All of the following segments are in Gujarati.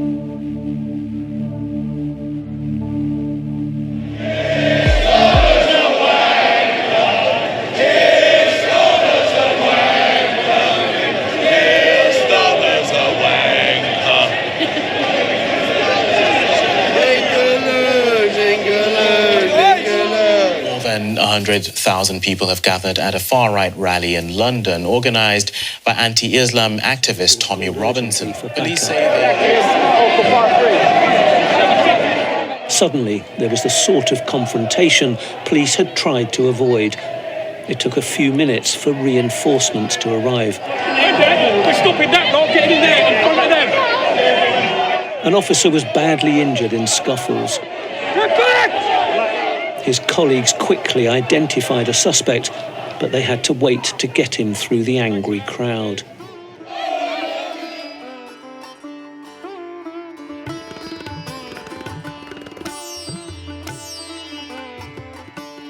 Thank you. Hundred thousand people have gathered at a far right rally in London, organized by anti Islam activist Tommy Robinson. Police say they. Suddenly, there was the sort of confrontation police had tried to avoid. It took a few minutes for reinforcements to arrive. An officer was badly injured in scuffles. Get back! His colleagues quickly identified a suspect, but they had to wait to get him through the angry crowd.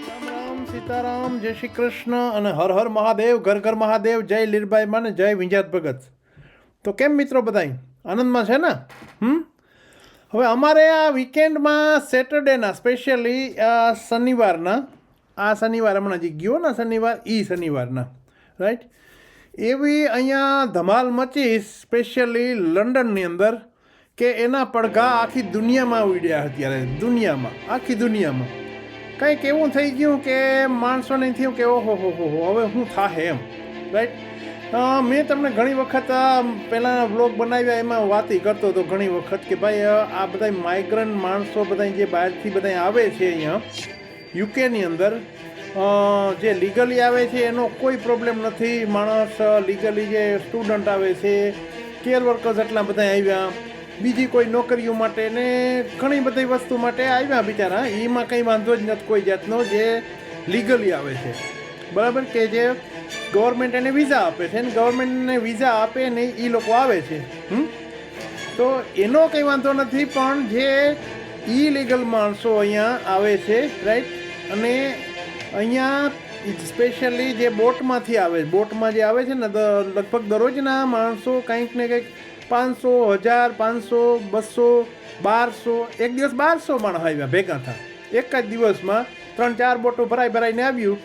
Ram Ram Sitaram જય શ્રી કૃષ્ણ અને હર હર મહાદેવ ઘર ઘર મહાદેવ જય લીરબાઈ માને જય વિંજાત ભગત તો કેમ મિત્રો બધાય આનંદમાં છે ને હમ હવે અમારે આ વીકેન્ડમાં સેટરડેના સ્પેશિયલી શનિવારના. આ શનિવાર હમણાં જે ગયો ને શનિવાર એ શનિવારના. રાઈટ એવી અહીંયા ધમાલ મચી સ્પેશિયલી લંડનની અંદર, કે એના પડઘા આખી દુનિયામાં ઉડ્યા અત્યારે. દુનિયામાં, આખી દુનિયામાં. કંઈક એવું થઈ ગયું કે માણસોને થયું કે ઓહો, હો હો હો, હવે શું થાય એમ. રાઈટ મેં તમને ઘણી વખત પહેલાં વ્લોગ બનાવ્યા એમાં વાત કરતો હતો ઘણી વખત કે ભાઈ આ બધા માઇગ્રન્ટ માણસો બધા જે બહારથી બધા આવે છે અહીંયા યુકેની અંદર જે લીગલી આવે છે એનો કોઈ પ્રોબ્લેમ નથી. માણસ લીગલી જે સ્ટુડન્ટ આવે છે કેર વર્કર્સ એટલા બધા આવ્યા. બીજી કોઈ નોકરીઓ માટે ને ઘણી બધી વસ્તુ માટે આવ્યા બિચારા. એમાં કંઈ વાંધો જ નથી કોઈ જાતનો જે લીગલી આવે છે. બરાબર કે જે ગવર્મેન્ટ એને વિઝા આપે છે. ને ગવર્મેન્ટને વિઝા આપે ને એ લોકો આવે છે. તો એનો કંઈ વાંધો નથી, પણ જે ઇલીગલ માણસો અહીંયા આવે છે રાઈટ અને અહીંયા સ્પેશિયલી જે બોટમાંથી આવે, બોટમાં જે આવે છે ને લગભગ દરરોજના માણસો કંઈક ને કંઈક પાંચસો, હજાર, પાંચસો, બસો, બારસો, એક દિવસ બારસો માણસ આવ્યા ભેગા થયા એક જ દિવસમાં ત્રણ ચાર બોટો ભરાઈ ભરાઈને આવ્યું.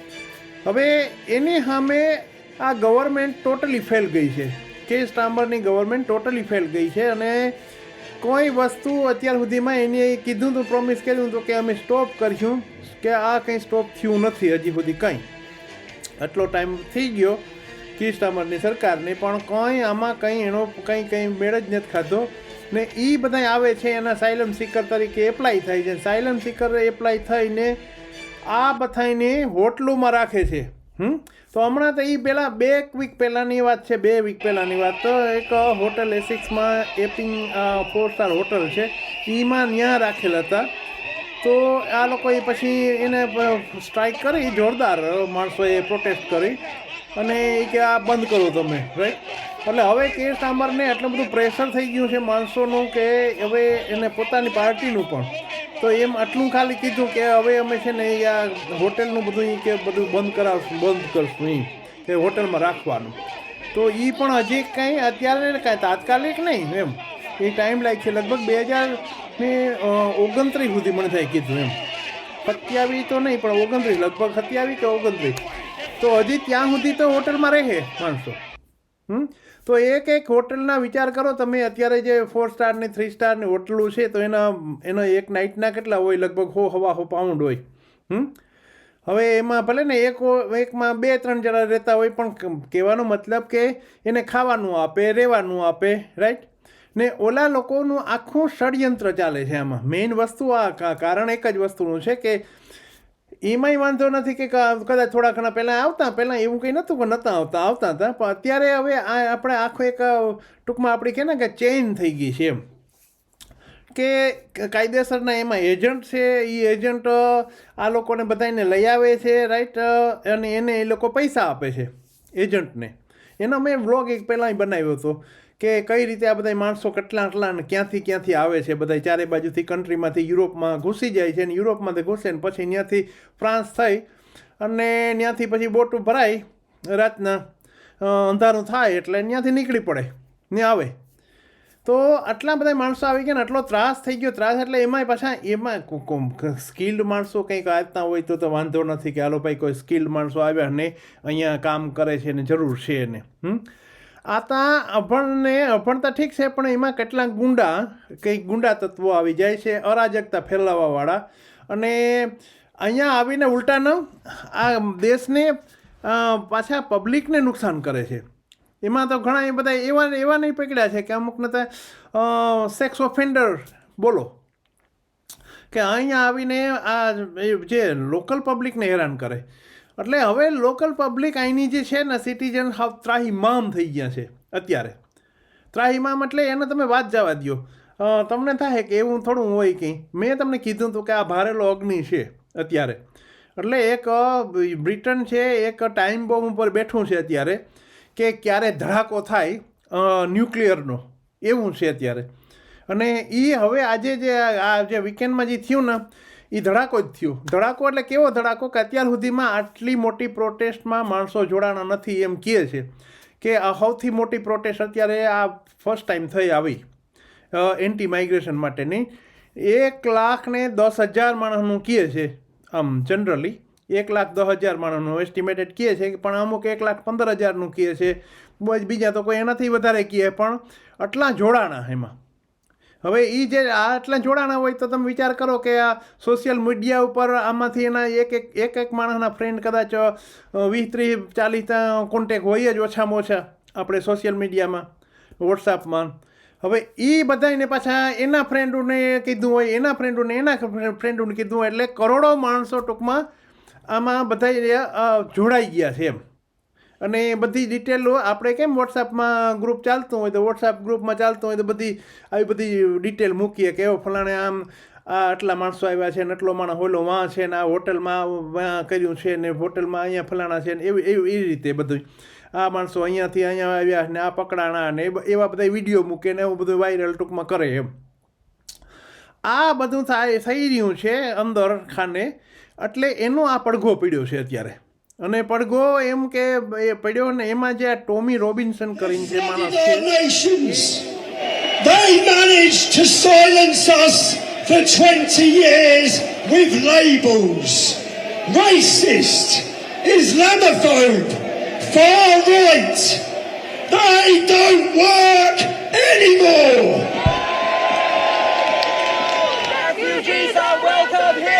હવે એની સામે આ ગવર્મેન્ટ ટોટલી ફેલ ગઈ છે. કે સ્ટામ્બરની ગવર્મેન્ટ ટોટલી ફેલ ગઈ છે અને કોઈ વસ્તુ અત્યાર સુધીમાં એને કીધું હતું પ્રોમિસ કર્યું હતું કે અમે સ્ટોપ કરીશું, કે આ કંઈ સ્ટોપ થયું નથી હજી સુધી કંઈ. આટલો ટાઈમ થઈ ગયો કી સ્ટામરની સરકારને, પણ કંઈ આમાં કંઈ એનો કંઈ કંઈ મેળ જ નથી ખાધો. ને એ બધા આવે છે એના સાયલમ સિકર તરીકે એપ્લાય થાય છે. સાયલમ સિકર એપ્લાય થઈને આ બધાને હોટલોમાં રાખે છે, હમ? તો હમણાં તો એ પહેલાં બે વીક પહેલાંની વાત છે, બે વીક પહેલાંની વાત. તો એક હોટલ એસિક્સમાં એપિંગ ફોર સ્ટાર હોટલ છે એમાં ત્યાં રાખેલા હતા. તો આ લોકોએ પછી એને સ્ટ્રાઇક કરી, જોરદાર માણસોએ પ્રોટેસ્ટ કરી અને એ કે આ બંધ કરો તમે રાઈટ એટલે હવે કેર સાંભળને એટલું બધું પ્રેશર થઈ ગયું છે માણસોનું કે હવે એને પોતાની પાર્ટીનું પણ. તો એમ આટલું ખાલી કીધું કે હવે અમે છે ને આ હોટેલનું બધું કે બધું બંધ કરાવશું, બંધ કરશું એ કે હોટેલમાં રાખવાનું. તો એ પણ હજી કંઈ અત્યારે કાંઈ તાત્કાલિક નહીં એમ. એ ટાઈમ લાગશે લગભગ બે હજાર ને ઓગણત્રીસ સુધી મને થાય કીધું એમ. સત્યાવીસ તો નહીં, પણ ઓગણત્રીસ, લગભગ સત્યાવીસ કે ઓગણત્રીસ. તો હજી ત્યાં સુધી તો હોટલમાં રહે માણસો. હમ? તો એક એક હોટલના વિચાર કરો, તમે અત્યારે જે ફોર સ્ટારની થ્રી સ્ટારની હોટલો છે, તો એના એના એક નાઇટના કેટલા હોય? લગભગ હો, હવા, હો પાઉન્ડ હોય. હમ? હવે એમાં ભલે ને એક એકમાં બે, ત્રણ જણા રહેતા હોય, પણ કહેવાનો મતલબ કે એને ખાવાનું આપે, રહેવાનું આપે રાઈટ ને ઓલા લોકોનું આખું ષડયંત્ર ચાલે છે આમાં. મેઇન વસ્તુ આ કારણ એક જ વસ્તુનું છે કે એમાંય વાંધો નથી કે કદાચ થોડા ઘણા પહેલાં આવતા, પહેલાં એવું કંઈ નહોતું કે નહોતા આવતા આવતા હતા. પણ અત્યારે હવે આ આપણે આખો એક ટૂંકમાં આપણી કે ને કે ચેઇન થઈ ગઈ છે એમ. કે કાયદેસરના એમાં એજન્ટ છે એ એજન્ટ આ લોકોને બધાને લઈ આવે છે, રાઈટ અને એને એ લોકો પૈસા આપે છે, એજન્ટને. એનો મેં વ્લોગ એક પહેલાં બનાવ્યો હતો. કે કઈ રીતે આ બધા માણસો કેટલા ને ક્યાંથી ક્યાંથી આવે છે? બધા ચારે બાજુથી કન્ટ્રીમાંથી યુરોપમાં ઘૂસી જાય છે અને યુરોપમાંથી ઘૂસે ને પછી ત્યાંથી ફ્રાન્સ થઈ અને ત્યાંથી પછી બોટું ભરાય, રાતના અંધારું થાય એટલે ત્યાંથી નીકળી પડે ને આવે. તો આટલા બધા માણસો આવી ગયા ને આટલો ત્રાસ થઈ ગયો, ત્રાસ એટલે એમાંય પાછા એમાં સ્કિલ્ડ માણસો કંઈક આવતા હોય તો તો વાંધો નથી કે હાલો ભાઈ કોઈ સ્કિલ્ડ માણસો આવ્યા ને અહીંયા કામ કરે છે ને જરૂર છે ને, હમ? આતા અભણને, અભણતા ઠીક છે, પણ એમાં કેટલાક ગુંડા, કંઈક ગુંડા તત્વો આવી જાય છે, અરાજકતા ફેલાવવાવાળા. અને અહીંયા આવીને ઉલટાના આ દેશને પાછા પબ્લિકને નુકસાન કરે છે. એમાં તો ઘણા એ બધા એવા એવા નહીં પકડ્યા છે કે અમુકને તો સેક્સ ઓફેન્ડર બોલો. કે અહીંયા આવીને આ જે લોકલ પબ્લિકને હેરાન કરે. એટલે હવે લોકલ પબ્લિક અહીંની જે છે ને સિટીઝન હાવ ત્રાહિમામ થઈ ગયા છે અત્યારે. ત્રાહિમામ એટલે એને તમે વાત જવા દો તમને થાય કે એવું થોડું હોય કંઈ મેં તમને કીધું હતું કે આ ભારેલો અગ્નિ છે અત્યારે. એટલે એક બ્રિટન છે, એક ટાઈમ બોમ્બ ઉપર બેઠું છે અત્યારે કે ક્યારે ધડાકો થાય ન્યુક્લિયરનો. એવું છે અત્યારે. અને એ હવે આજે જે આ જે વીકેન્ડમાં જે થયું ને એ ધડાકો જ થયો. ધડાકો એટલે કેવો ધડાકો કે અત્યાર સુધીમાં આટલી મોટી પ્રોટેસ્ટમાં માણસો જોડાણા નથી એમ કહે છે કે આ સૌથી મોટી પ્રોટેસ્ટ અત્યારે આ ફર્સ્ટ ટાઈમ થઈ આવી એન્ટી માઇગ્રેશન માટેની. એક લાખ ને દસ હજાર માણસનું કહે છે આમ જનરલી એક લાખ દસ હજાર માણસનું એસ્ટિમેટેડ કહે છે, પણ અમુક એક લાખ પંદર હજારનું કહે છે. બીજા તો કોઈ એનાથી વધારે કહે, પણ આટલા જોડાણા એમાં. હવે એ જે આટલા જોડાણા હોય તો તમે વિચાર કરો કે આ સોશિયલ મીડિયા ઉપર આમાંથી એના એક એક એક એક માણસના ફ્રેન્ડ કદાચ વીસ, ત્રીસ, ચાલીસ કોન્ટેક હોય જ ઓછામાં ઓછા આપણે સોશિયલ મીડિયામાં વોટ્સઅપમાં હવે એ બધાને પાછા એના ફ્રેન્ડોને કીધું હોય, એના ફ્રેન્ડોને એના ફ્રેન્ડોને કીધું હોય એટલે કરોડો માણસો ટૂંકમાં આમાં બધા જોડાઈ ગયા છે એમ. અને બધી ડિટેલો આપણે કેમ વોટ્સઅપમાં ગ્રુપ ચાલતું હોય તો વોટ્સઅપ ગ્રુપમાં ચાલતું હોય તો બધી આવી બધી ડિટેલ મૂકીએ કે એવો ફલાણે આમ આ આટલા માણસો આવ્યા છે ને આટલો માણસ હોલો વાં છે ને આ હોટલમાં કર્યું છે ને હોટલમાં અહીંયા ફલાણા છે ને એવી એવી એ રીતે બધું આ માણસો અહીંયાથી અહીંયા આવ્યા ને આ પકડાણા ને એવા બધા વીડિયો મૂકે ને એવું બધું વાયરલ ટૂંકમાં કરે એમ. આ બધું થાય, થઈ રહ્યું છે અંદર ખાને એટલે એનો આ પડઘો પીડ્યો છે અત્યારે. અને પડઘો એમ કે એ પડ્યો ને એમાં જે આ ટોમી રોબિન્સન કરીને જે માણસ our છે nations. They managed to silence us for 20 years with labels. Racist, Islamophobe, far right. They don't work anymore. Refugees are welcome here!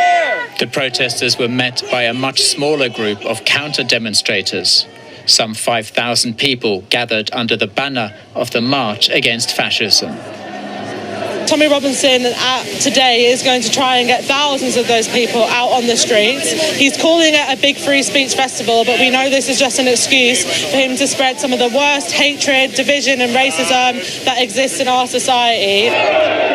The protesters were met by a much smaller group of counter demonstrators. Some 5,000 people gathered under the banner of the March Against Fascism. Tommy Robinson uh, today is going to try and get thousands of those people out on the streets. He's calling it a big free speech festival, but we know this is just an excuse for him to spread some of the worst hatred, division, and racism that exists in our society.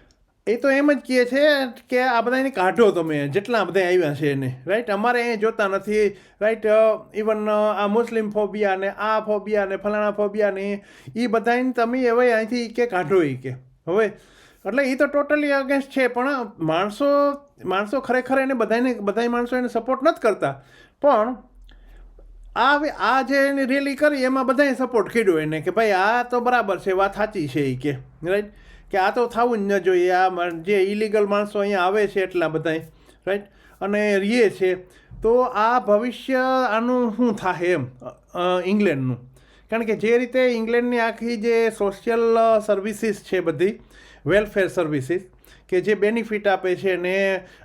એ તો એમ જ કહે છે કે આ બધાને કાઢો તમે, જેટલા બધા આવ્યા છે એને રાઈટ અમારે અહીંયા જોતા નથી રાઈટ ઇવન આ મુસ્લિમ ફોબિયા ને, આ ફોબિયા ને, ફલાણા ફોબિયા ને એ બધાને તમે હવે અહીંથી કે કાઢો એ કે, હવે? એટલે એ તો ટોટલી અગેન્સ્ટ છે, પણ માણસો માણસો ખરેખર એને બધાને બધા માણસો એને સપોર્ટ નથી કરતા. પણ આ આ જે એની રેલી કરી, એમાં બધાએ સપોર્ટ કર્યો એને કે ભાઈ આ તો બરાબર છે, વાત સાચી છે એ કે રાઈટ કે આ તો થવું જ ન જોઈએ, આ જે ઇલીગલ માણસો અહીંયા આવે છે એટલા બધાય રાઈટ અને રીએ છે, તો આ ભવિષ્ય આનું શું થાય એમ ઇંગ્લેન્ડનું? કારણ કે જે રીતે ઇંગ્લેન્ડની આખી જે સોશિયલ સર્વિસીસ છે બધી વેલફેર સર્વિસીસ કે જે બેનિફિટ આપે છે ને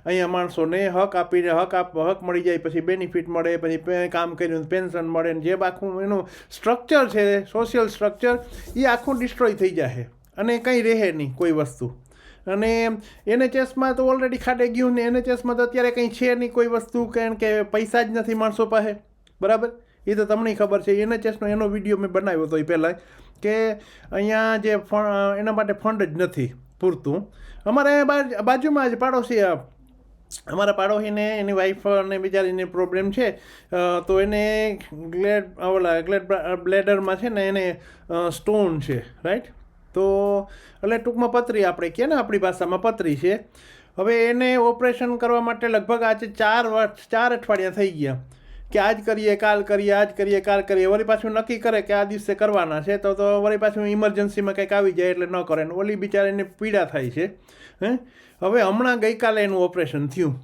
અહીંયા માણસોને હક આપીને, હક આપ, હક મળી જાય, પછી બેનિફિટ મળે, પછી કામ કર્યું પેન્શન મળે ને જે આખું એનું સ્ટ્રક્ચર છે સોશિયલ સ્ટ્રક્ચર એ આખું ડિસ્ટ્રોય થઈ જાય અને કંઈ રહે નહીં કોઈ વસ્તુ. અને એનએચએસમાં તો ઓલરેડી ખાડે ગયું ને એનએચએસમાં તો અત્યારે કંઈ છે નહીં કોઈ વસ્તુ, કારણ કે પૈસા જ નથી માણસો પાસે. બરાબર? એ તો તમને ખબર છે. એનએચએસનો એનો વીડિયો મેં બનાવ્યો હતો એ પહેલાં, કે અહીંયા જે એના માટે ફંડ જ નથી પૂરતું. અમારે બાજુમાં જ પાડોશી અમારા પાડોશીને, એની વાઈફ અને બિચારીને પ્રોબ્લેમ છે. તો એને ગ્લેડ ઓલા ગ્લેડ બ્લેડરમાં છે ને એને સ્ટોન છે રાઈટ તો એટલે ટૂંકમાં પતરી આપણે કહે ને આપણી ભાષામાં પતરી છે. હવે એને ઓપરેશન કરવા માટે લગભગ આજે ચાર વર્ષ, ચાર અઠવાડિયા થઈ ગયા. કે આજ કરીએ, કાલ કરીએ, આજ કરીએ, કાલ કરીએ. વળી પાછું નક્કી કરે કે આ દિવસે કરવાના છે. તો તો વળી પાછું ઇમરજન્સીમાં કંઈક આવી જાય એટલે ન કરે. ને ઓલી બિચારીને પીડા થાય છે. હે? હવે હમણાં ગઈકાલે એનું ઓપરેશન થયું.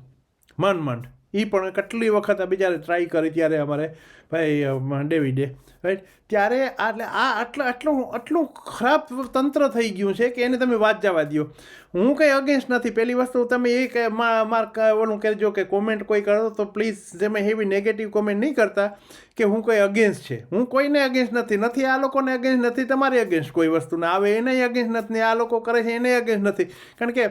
માંડ માંડ. એ પણ કેટલી વખત અમે જ્યારે ટ્રાય કરી ત્યારે અમારે ભાઈ ડેવિડે રાઈટ ત્યારે એટલે આ આટલા, આટલું આટલું ખરાબ તંત્ર થઈ ગયું છે કે એને તમે વાત જવા દો હું કંઈ અગેન્સ્ટ નથી. પહેલી વસ્તુ તમે એ કે મા- માર ઓલું કહેજો કે કોમેન્ટ કોઈ કરો તો પ્લીઝ તમે એવી નેગેટિવ કોમેન્ટ નહીં કરતા કે હું કોઈ અગેન્સ્ટ છે. હું કોઈને અગેન્સ્ટ નથી. નથી આ લોકોને અગેન્સ્ટ નથી, તમારી અગેન્સ્ટ કોઈ વસ્તુના. આવે એને અગેન્સ્ટ નથી આ લોકો કરે છે એને અગેન્સ્ટ નથી. કારણ કે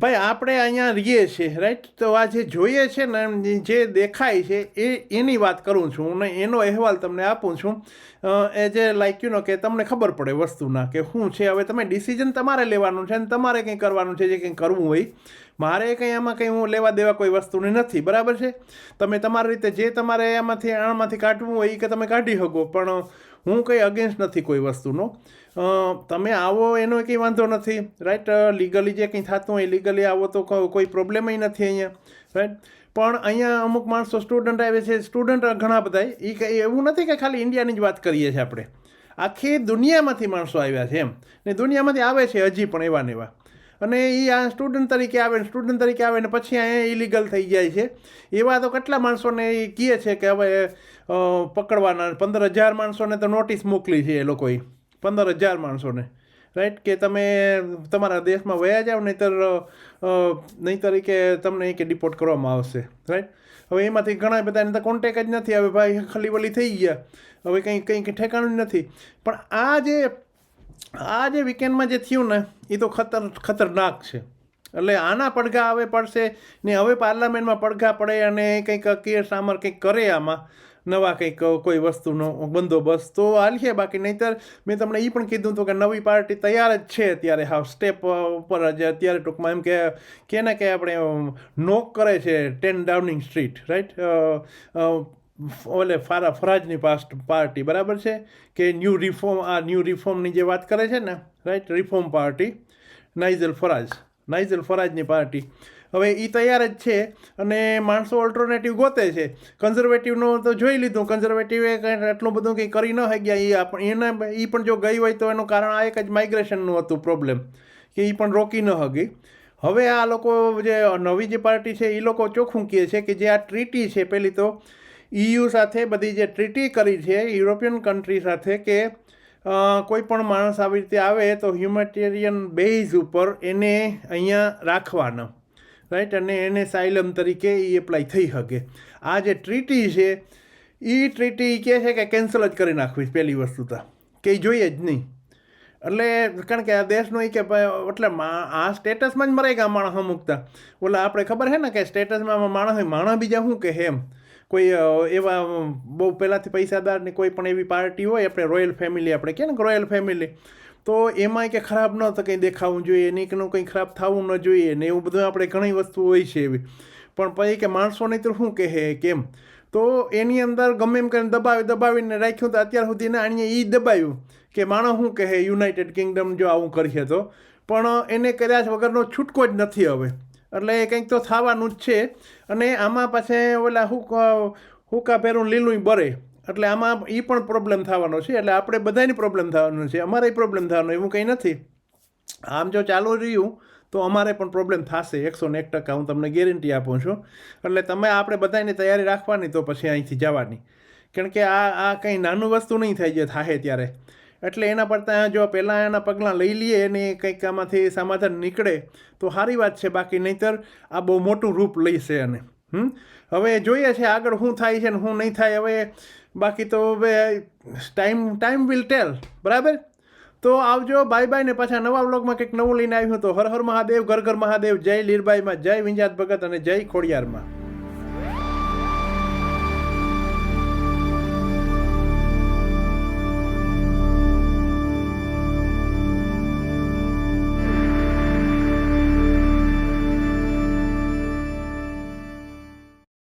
ભાઈ, આપણે અહીંયા રહીએ છીએ રાઈટ તો આ જે જોઈએ છે ને જે દેખાય છે, એ એની વાત કરું છું અને એનો અહેવાલ તમને આપું છું. એ જે લાઈક યુ નો કે તમને ખબર પડે વસ્તુના કે શું છે. હવે તમે ડિસિઝન તમારે લેવાનું છે અને તમારે કંઈ કરવાનું છે, જે કંઈ કરવું હોય. મારે કંઈ આમાં કંઈ હું લેવા દેવા કોઈ વસ્તુની નથી, બરાબર છે? તમે તમારી રીતે જે તમારે આમાંથી કાઢવું હોય એ કે તમે કાઢી શકો, પણ હું કંઈ અગેન્સ્ટ નથી કોઈ વસ્તુનો. તમે આવો એનો કંઈ વાંધો નથી રાઈટ લીગલી જે કંઈ થતું હોય લીગલી આવો તો કોઈ પ્રોબ્લેમય નથી અહીંયા રાઈટ પણ અહીંયા અમુક માણસો સ્ટુડન્ટ આવે છે સ્ટુડન્ટ ઘણા બધા એ કંઈ એવું નથી કે ખાલી ઇન્ડિયાની જ વાત કરીએ છીએ આપણે. આખી દુનિયામાંથી માણસો આવ્યા છે એમ. ને દુનિયામાંથી આવે છે હજી પણ એવા ને એવા. અને એ આ સ્ટુડન્ટ તરીકે આવે ને સ્ટુડન્ટ તરીકે આવે ને પછી અહીંયા ઇલીગલ થઈ જાય છે. એવા તો કેટલા માણસોને એ કહે છે કે હવે પકડવાના પંદર હજાર માણસોને તો નોટિસ મોકલી છે એ લોકોએ. પંદર હજાર માણસોને. રાઈટ કે તમે તમારા દેશમાં વયા જાઓ નહીંતર નહીં તરીકે તમને કે ડિપોર્ટ કરવામાં આવશે. રાઈટ હવે એમાંથી ઘણા બધાને તો કોન્ટેક જ નથી. હવે ભાઈ ખલીવલી થઈ ગયા. હવે કંઈ કંઈ કંઈ ઠેકાણું નથી. પણ આ જે આ જે વીકેન્ડમાં જે થયું ને એ તો ખતર, ખતરનાક છે. એટલે આના પડઘા હવે પડશે ને હવે પાર્લામેન્ટમાં પડઘા પડે અને કંઈક કિયર સામર કંઈક કરે આમાં, નવા કંઈક કોઈ વસ્તુનો બંદોબસ્ત. તો હાલશે બાકી નહીંતર મેં તમને એ પણ કીધું હતું કે નવી પાર્ટી તૈયાર જ છે અત્યારે હા સ્ટેપ ઉપર જ અત્યારે ટૂંકમાં એમ કે કે ને કે આપણે નોક કરે છે ટેન ડાઉનિંગ સ્ટ્રીટ રાઈટ ઓલે ફારા ફરાજની પાસ્ટ પાર્ટી, બરાબર છે? કે ન્યૂ રિફોર્મ, આ ન્યૂ રિફોર્મની જે વાત કરે છે ને right reform party, Nigel Farage, Nigel ફરાજની party. હવે એ તૈયાર જ છે અને માણસો ઓલ્ટરનેટિવ ગોતે છે. કન્ઝર્વેટિવનું તો જોઈ લીધું. કન્ઝર્વેટિવે કંઈ એટલું બધું કંઈ કરી ન ગયા એ આપણે એને એ પણ જો ગઈ હોય તો એનું કારણ આ એક જ માઇગ્રેશનનું હતું પ્રોબ્લેમ કે એ પણ રોકી ન હકી હવે આ લોકો જે નવી જે પાર્ટી છે એ લોકો ચોખ્ખું કહે છે કે જે આ ટ્રીટી છે પહેલી તો EU સાથે બધી જે ટ્રીટી કરી છે યુરોપિયન કન્ટ્રી સાથે કે કોઈ પણ માણસ આવી રીતે આવે તો હ્યુમેટેરિયન બેઝ ઉપર એને અહીંયા રાખવાના. રાઈટ અને એને સાયલમ તરીકે એ એપ્લાય થઈ શકે. આ જે ટ્રીટી છે એ ટ્રીટી કહે છે કે કેન્સલ જ કરી નાખવી પહેલી વસ્તુ તો. કે જોઈએ જ નહીં. એટલે કારણ કે આ દેશનો એ કે એટલે આ સ્ટેટસમાં જ મરે ગયા માણસ મૂકતા. ઓલા આપણે ખબર છે ને કે સ્ટેટસમાં માણસ માણસ બીજા શું કહે એમ? કોઈ એવા બહુ પહેલાંથી પૈસાદારની કોઈ પણ એવી પાર્ટી હોય, આપણે રોયલ ફેમિલી, આપણે કહે ને રોયલ ફેમિલી, તો એમાંય કે ખરાબ ન તો કંઈ દેખાવું જોઈએ નીકનું કંઈ ખરાબ થવું ન જોઈએ, ને એવું બધું આપણે ઘણી વસ્તુ હોય છે એવી. પણ પછી કે માણસોને તો શું કહે, કેમ? તો એની અંદર ગમે એમ કરીને દબાવી, દબાવીને રાખ્યું તો અત્યાર સુધી ને આણીએ એ દબાવ્યું કે માણસ શું કહે યુનાઇટેડ કિંગડમ જો આવું કરીએ તો? પણ એને કદાચ વગરનો છૂટકો જ નથી હવે. એટલે કંઈક તો થવાનું જ છે. અને આમાં પાસે ઓલા હુક હુકા પહેરું લીલું બરે. એટલે આમાં એ પણ પ્રોબ્લેમ થવાનો છે. એટલે આપણે બધાની પ્રોબ્લેમ થવાનો છે. અમારે પ્રોબ્લેમ થવાનો, એવું કંઈ નથી. આમ જો ચાલુ રહ્યું, તો અમારે પણ પ્રોબ્લેમ થશે. એકસો ને એક ટકા હું તમને ગેરંટી આપું છું. એટલે તમે આપણે બધાની તૈયારી રાખવાની તો પછી અહીંથી જવાની. કારણ કે આ આ કંઈ નાનું વસ્તુ નહીં થાય જે થાય ત્યારે. એટલે એના પડતા જો પહેલાં એના પગલાં લઈ લઈએ અને કંઈક આમાંથી સમાધાન નીકળે, તો સારી વાત છે. બાકી નહીંતર આ બહુ મોટું રૂપ લઈશે અને હમ? હવે જોઈએ છે આગળ શું થાય છે ને શું નહીં થાય. હવે બાકી તો હવે ટાઈમ ટાઈમ વિલ ટેલ. બરાબર? તો આવજો. બાય બાય ને પાછા નવા બ્લોગમાં કંઈક નવું લઈને આવ્યું તો હર હર મહાદેવ, ઘર ઘર મહાદેવ, જય લીરબાઈમાં, જય વિંજાત ભગત અને જય ખોડિયારમાં.